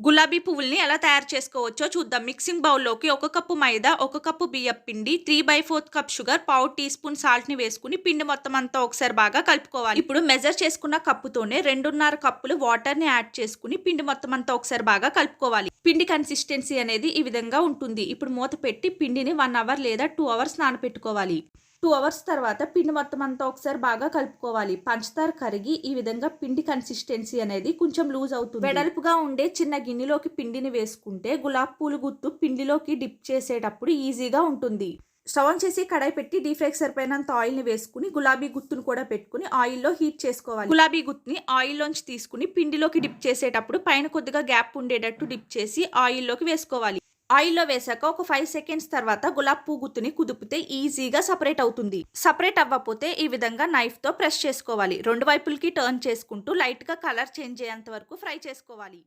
గులాబీ పువ్వుల్ని ఎలా తయారు చేసుకోవచ్చో చూద్దాం. మిక్సింగ్ బౌల్లోకి ఒక కప్పు మైదా ఒక కప్పు బియ్యం పిండి three by fourth cup sugar పావు టీ స్పూన్ సాల్ట్ని వేసుకుని పిండి మొత్తం అంతా ఒకసారి బాగా కలుపుకోవాలి. ఇప్పుడు మెజర్ చేసుకున్న కప్పుతోనే రెండున్నర కప్పులు వాటర్ని యాడ్ చేసుకుని పిండి మొత్తం అంతా ఒకసారి బాగా కలుపుకోవాలి. పిండి కన్సిస్టెన్సీ అనేది ఈ విధంగా ఉంటుంది. ఇప్పుడు మూత పెట్టి పిండిని వన్ అవర్ లేదా టూ అవర్స్ నానపెట్టుకోవాలి. టూ అవర్స్ తర్వాత పిండి మొత్తం అంతా ఒకసారి బాగా కలుపుకోవాలి. పంచదార కరిగి ఈ విధంగా పిండి కన్సిస్టెన్సీ అనేది కొంచెం లూజ్ అవుతుంది. వెడల్పుగా ఉండే చిన్న గిన్నెలోకి పిండిని వేసుకుంటే గులాబ్ పూలు గుత్తు పిండిలోకి డిప్ చేసేటప్పుడు ఈజీగా ఉంటుంది. స్టవ్ ఆన్ చేసి కడాయి పెట్టి డీప్ ఫ్రైకి సరిపోయినంత ఆయిల్ని వేసుకుని గులాబీ గుత్తును కూడా పెట్టుకుని ఆయిల్లో హీట్ చేసుకోవాలి. గులాబీ గుత్తుని ఆయిల్లోంచి తీసుకుని పిండిలోకి డిప్ చేసేటప్పుడు పైన కొద్దిగా గ్యాప్ ఉండేటట్టు డిప్ చేసి ఆయిల్లోకి వేసుకోవాలి. ఆయిల్లో వేసాక ఒక ఫైవ్ సెకండ్స్ తర్వాత గులాబ్ పువ్వు గుత్తుని కుదిపితే ఈజీగా సపరేట్ అవుతుంది. సపరేట్ అవ్వకపోతే ఈ విధంగా నైఫ్తో ప్రెస్ చేసుకోవాలి. రెండు వైపులకి టర్న్ చేసుకుంటూ లైట్గా కలర్ చేంజ్ అయ్యేంత వరకు ఫ్రై చేసుకోవాలి.